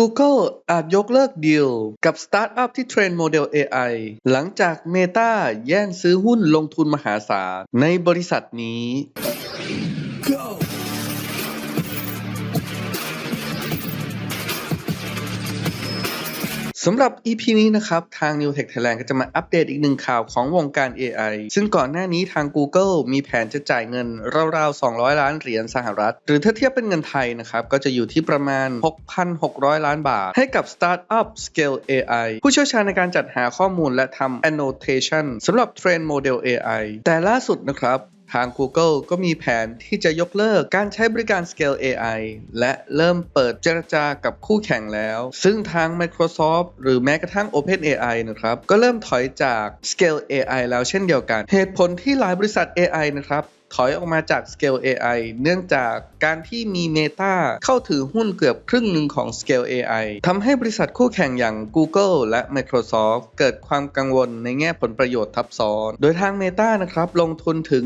Google อาจยกเลิกดีลกับสตาร์ทอัพที่เทรนโมเดล AI หลังจาก Meta แย่งซื้อหุ้นลงทุนมหาศาลในบริษัทนี้ สำหรับ EP นี้นะครับ ทาง New Tech Thailand ก็จะมาอัปเดตอีกหนึ่งข่าวของวงการ AI ซึ่งก่อนหน้านี้ทาง Google มีแผนจะจ่ายเงินราวๆ 200 ล้านเหรียญสหรัฐ หรือถ้าเทียบเป็นเงินไทยนะครับ ก็จะอยู่ที่ประมาณ 6,600 ล้านบาท ให้กับ Startup Scale AI ผู้เชี่ยวชาญในการจัดหาข้อมูลและทำ annotation สำหรับเทรนโมเดล AI แต่ล่าสุดนะครับ ทาง Google ก็มีแผนที่จะยกเลิกการใช้บริการ Scale AI และเริ่มเปิดเจรจากับคู่แข่งแล้ว ซึ่งทาง Microsoft หรือแม้กระทั่ง OpenAI นะครับ ก็เริ่มถอยจาก Scale AI แล้วเช่นเดียวกัน เหตุผลที่หลายบริษัท AI นะครับ ถอยออกมาจาก Scale AI เนื่องจากการที่มี Meta เข้าถือหุ้นเกือบครึ่งหนึ่งของ Scale AI ทำให้บริษัทคู่แข่งอย่าง Google และ Microsoft เกิดความกังวลในแง่ผลประโยชน์ทับซ้อน โดยทาง Meta นะครับลงทุนถึง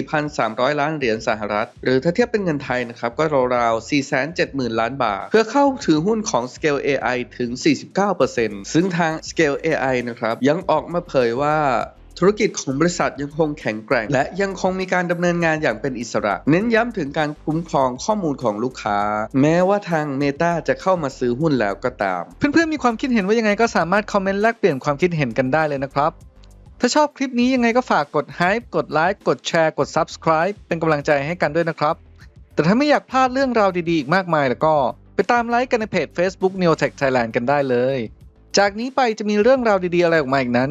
14,300 ล้านเหรียญสหรัฐ หรือถ้าเทียบเป็นเงินไทยนะครับก็ราวๆ470,000 ล้านบาท เพื่อเข้าถือหุ้นของ Scale AI ถึง 49%ซึ่งทาง Scale AI นะครับยังออกมาเผยว่า ธุรกิจของบริษัทยังคงแข็งแกร่ง และยังคงมีการดำเนินงานอย่างเป็นอิสระ เน้นย้ำถึงการคุ้มครองข้อมูลของลูกค้า แม้ว่าทาง Meta จะเข้ามาซื้อหุ้นแล้วก็ตาม เพื่อนๆมีความคิดเห็นว่ายังไงก็สามารถคอมเมนต์แลกเปลี่ยนความคิดเห็นกันได้เลยนะครับ ถ้าชอบคลิปนี้ยังไงก็ฝากกด Hype กดไลค์กดแชร์กด Subscribe เป็นกำลังใจให้กันด้วยนะครับ แต่ถ้าไม่อยากพลาดเรื่องราวดีๆอีกมากมายแล้วก็ ไปตามไลค์กันในเพจ Facebook Neotech Thailand กันได้เลย จากนี้ไปจะมีเรื่องราวดีๆอะไรออกมาอีกนั้น